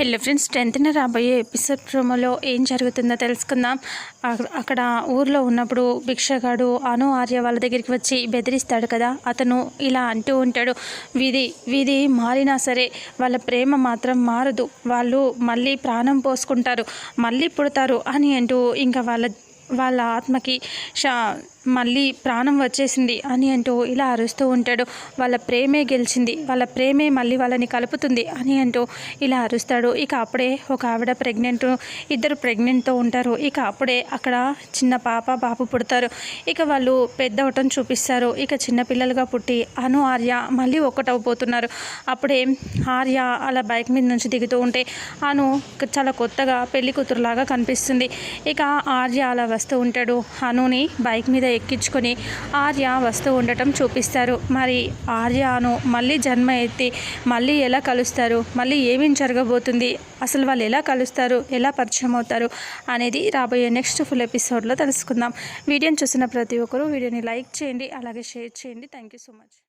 Hello friends టెన్త్న రాబోయే episode ప్రోమోలో ఏం జరుగుతుందో తెలుసుకుందాం. అక్కడ- ఊర్లో ఉన్నప్పుడు భిక్షగాడు అను ఆర్య వాళ్ళ దగ్గరికి వచ్చి బెదిరిస్తాడు కదా అతను ఇలా అంటూ ఉంటాడు వీధి వీధి మారినా సరే వాళ్ళ ప్రేమ మాత్రం మారదు వాళ్ళు మళ్ళీ ప్రాణం పోసుకుంటారు మళ్ళీ పుడతారు అని అంటూ ఇంకా వాళ్ళ వాళ్ళ ఆత్మకి షా మళ్ళీ ప్రాణం వచ్చేసింది అని అంటూ ఇలా అరుస్తూ ఉంటాడు. వాళ్ళ ప్రేమే గెలిచింది. వాళ్ళ ప్రేమే మళ్ళీ వాళ్ళని కలుపుతుంది అని అంటూ ఇలా అరుస్తాడు. ఇక అప్పుడే ఒక ఆవిడ ప్రెగ్నెంట్ ఇద్దరు ప్రెగ్నెంట్తో ఉంటారు. ఇక అప్పుడే అక్కడ చిన్న పాప బాబు పుడతారు. ఇక వాళ్ళు పెద్ద అవటం చూపిస్తారు. ఇక చిన్నపిల్లలుగా పుట్టి అను ఆర్య మళ్ళీ ఒక్కటవబోతున్నారు అప్పుడే ఆర్య అలా బైక్ మీద నుంచి దిగుతూ ఉంటే అను చాలా కొత్తగా పెళ్ళి కూతురులాగా కనిపిస్తుంది. ఇక ఆర్య అలా వస్తూ ఉంటాడు. అనుని బైక్ మీద ఎక్కించుకొని ఆర్య వస్తూ ఉండటం చూపిస్తారు. మరి ఆర్యను మళ్ళీ జన్మ ఎత్తి మళ్ళీ ఎలా కలుస్తారు? మళ్ళీ ఏమేం జరగబోతుంది? అసలు వాళ్ళు ఎలా కలుస్తారు? ఎలా పరిచయం అవుతారు? అనేది రాబోయే నెక్స్ట్ ఫుల్ ఎపిసోడ్లో తెలుసుకుందాం. వీడియోని చూసిన ప్రతి ఒక్కరూ వీడియోని లైక్ చేయండి అలాగే షేర్ చేయండి. Thank you so much.